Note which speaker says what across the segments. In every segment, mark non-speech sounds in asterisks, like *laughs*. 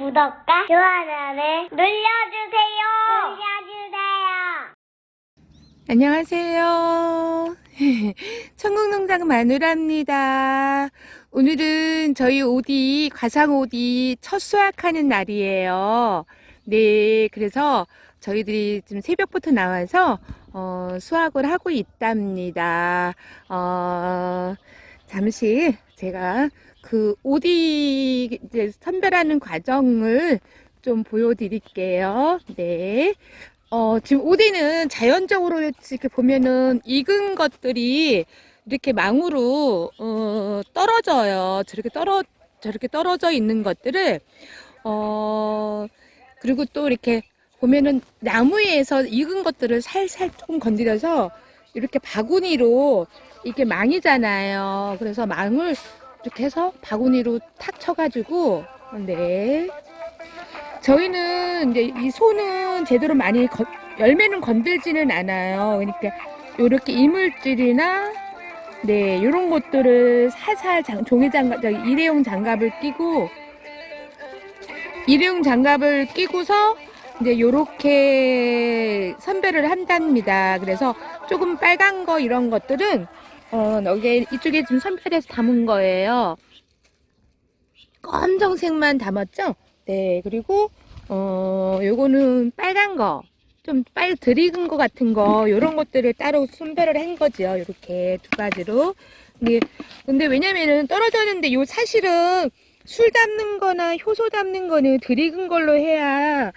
Speaker 1: 구독과 좋아요를 눌러주세요. 눌러주세요.
Speaker 2: 안녕하세요. *laughs* 천국농장 마누라입니다. 오늘은 저희 오디, 가상 오디 첫 수확하는 날이에요. 네, 그래서 저희들이 지금 새벽부터 나와서 어, 수확을 하고 있답니다. 어, 잠시 제가 그 오디 이제 선별하는 과정을 좀 보여드릴게요. 네. 어, 지금 오디는 자연적으로 이렇게 보면은 익은 것들이 이렇게 망으로, 어, 떨어져요. 저렇게 떨어, 저렇게 떨어져 있는 것들을, 어, 그리고 또 이렇게 보면은 나무에서 익은 것들을 살살 조금 건드려서 이렇게 바구니로 이게 망이잖아요. 그래서 망을 이렇게 해서 바구니로 탁 쳐가지고, 네. 저희는 이제 이 손은 제대로 많이 건- 열매는 건들지는 않아요. 그러니까 이렇게 이물질이나 네 이런 것들을 살살 장, 종이 장갑, 일회용 장갑을 끼고 일회용 장갑을 끼고서 이제 요렇게 선별을 한답니다. 그래서 조금 빨간 거 이런 것들은 어 여기 이쪽에 지금 선별해서 담은 거예요. 검정색만 담았죠? 네, 그리고, 어, 요거는 빨간 거, 좀 빨, 덜 익은 거 같은 거, 요런 것들을 따로 선별을 한 거죠. 요렇게 두 가지로. 근데, 근데 왜냐면은 떨어졌는데 요 사실은 술 담는 거나 효소 담는 거는 덜 익은 걸로 해야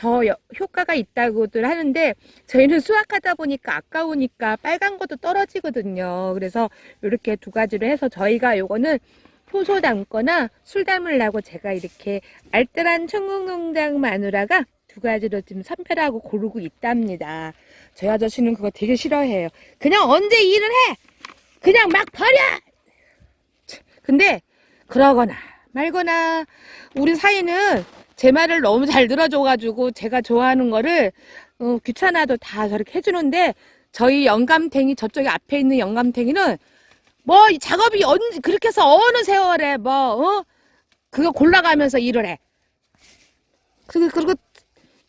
Speaker 2: 더 여- 효과가 있다고들 하는데 저희는 수확하다 보니까 아까우니까 빨간 것도 떨어지거든요. 그래서 이렇게 두 가지로 해서 저희가 요거는 효소 담거나 술 담으려고 제가 이렇게 알뜰한 천국농장 마누라가 두 가지로 지금 선별하고 고르고 있답니다. 저희 아저씨는 그거 되게 싫어해요. 그냥 언제 일을 해! 그냥 막 버려! 참, 근데 그러거나 말거나 우리 사이는 제 말을 너무 잘 들어줘가지고 제가 좋아하는 거를 어, 귀찮아도 다 저렇게 해주는데 저희 영감탱이 저쪽에 앞에 있는 영감탱이는 뭐 이 작업이 언제 그렇게 해서 어느 세월에 뭐 어? 그거 골라가면서 일을 해. 그리고 그리고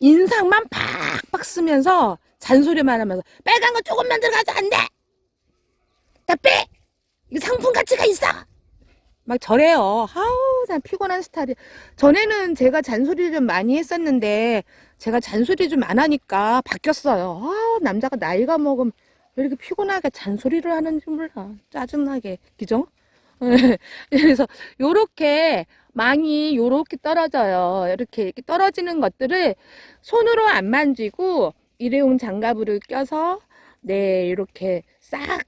Speaker 2: 인상만 팍팍 쓰면서 잔소리만 하면서 빨간 거 조금만 들어가도 안 돼. 다 빼. 이거 상품 가치가 있어. 막 저래요. 아우, 난 피곤한 스타일. 전에는 제가 잔소리 좀 많이 했었는데 제가 잔소리 좀 안 하니까 바뀌었어요. 아, 남자가 나이가 먹으면 왜 이렇게 피곤하게 잔소리를 하는지 몰라. 짜증나게. 그죠? *laughs* 그래서 요렇게 망이 요렇게 떨어져요. 이렇게, 이렇게 떨어지는 것들을 손으로 안 만지고 일회용 장갑을 껴서 네, 이렇게 싹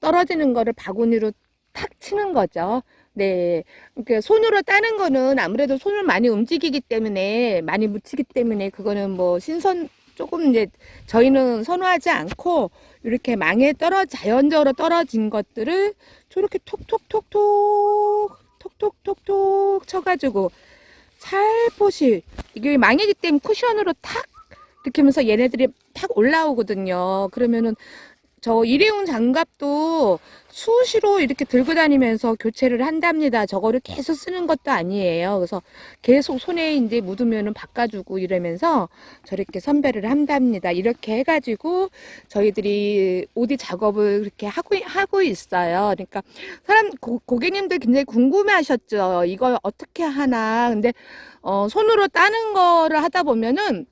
Speaker 2: 떨어지는 거를 바구니로 탁 치는 거죠. 네. 그러니까 손으로 따는 거는 아무래도 손을 많이 움직이기 때문에 많이 묻히기 때문에 그거는 뭐 신선 조금 이제 저희는 선호하지 않고 이렇게 망에 떨어 자연적으로 떨어진 것들을 저렇게 톡톡톡톡 톡톡톡톡 쳐가지고 살포시 이게 망이기 때문에 쿠션으로 탁 이렇게 하면서 얘네들이 탁 올라오거든요. 그러면은 저 일회용 장갑도 수시로 이렇게 들고 다니면서 교체를 한답니다. 저거를 계속 쓰는 것도 아니에요. 그래서 계속 손에 이제 묻으면은 바꿔주고 이러면서 저렇게 선별을 한답니다. 이렇게 해가지고 저희들이 오디 작업을 그렇게 하고, 하고 있어요. 그러니까 사람, 고, 고객님들 굉장히 궁금해 하셨죠. 이걸 어떻게 하나. 근데, 어, 손으로 따는 거를 하다 보면은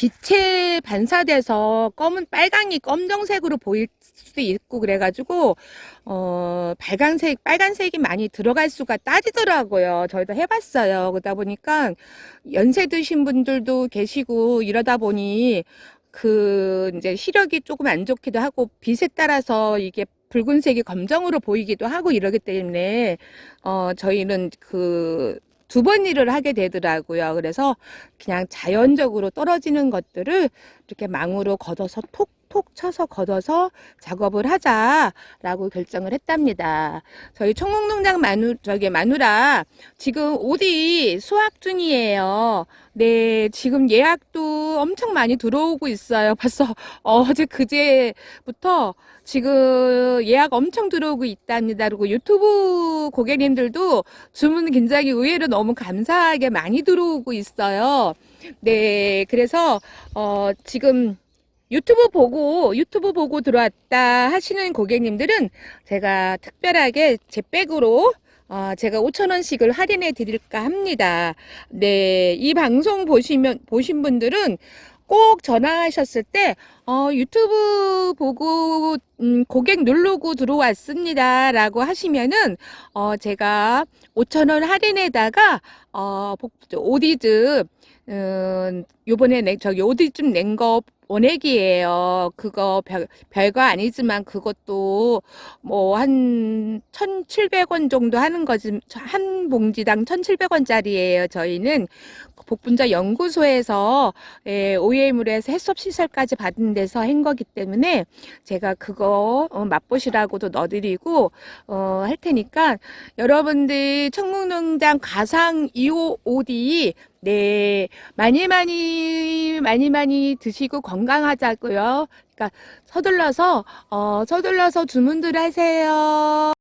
Speaker 2: 빛에 반사돼서 검은 빨강이 검정색으로 보일 수도 있고 그래가지고 어 빨간색 빨간색이 많이 들어갈 수가 따지더라고요. 저희도 해봤어요. 그러다 보니까 연세 드신 분들도 계시고 이러다 보니 그 이제 시력이 조금 안 좋기도 하고 빛에 따라서 이게 붉은색이 검정으로 보이기도 하고 이러기 때문에 어 저희는 그 두 번 일을 하게 되더라고요. 그래서 그냥 자연적으로 떨어지는 것들을 이렇게 망으로 걷어서 톡 톡톡 쳐서 걷어서 작업을 하자라고 결정을 했답니다. 저희 청국농장 마누 저기 마누라 지금 오디 수확 중이에요. 네, 지금 예약도 엄청 많이 들어오고 있어요. 벌써 어제 그제부터 지금 예약 엄청 들어오고 있답니다. 그리고 유튜브 고객님들도 주문 굉장히 의외로 너무 감사하게 많이 들어오고 있어요. 네, 그래서 어 지금 유튜브 보고 유튜브 보고 들어왔다 하시는 고객님들은 제가 특별하게 제 백으로 어, 제가 5,000원씩을 할인해 드릴까 합니다. 네, 이 방송 보시면, 보신 분들은 꼭 전화하셨을 때, 어, 유튜브 보고, 음, 고객 누르고 들어왔습니다. 라고 하시면은, 어, 제가 5,000원 할인에다가, 어, 복- 오디즈, 음, 요번에 내, 저기 오디즈 낸거 원액이에요. 그거 별, 별거 아니지만 그것도 뭐 한 1,700원 정도 하는 거지, 한 봉지당 1,700원짜리예요. 저희는 복분자 연구소에서 예, 해서 해썹 시설까지 받은 데서 한 거기 때문에 제가 그거 어, 맛보시라고도 넣어드리고 어, 할 테니까 여러분들 청국농장 가상 255D 네 많이 많이 많이 많이 드시고 건강하자고요. 그러니까 서둘러서 어, 서둘러서 주문들 하세요.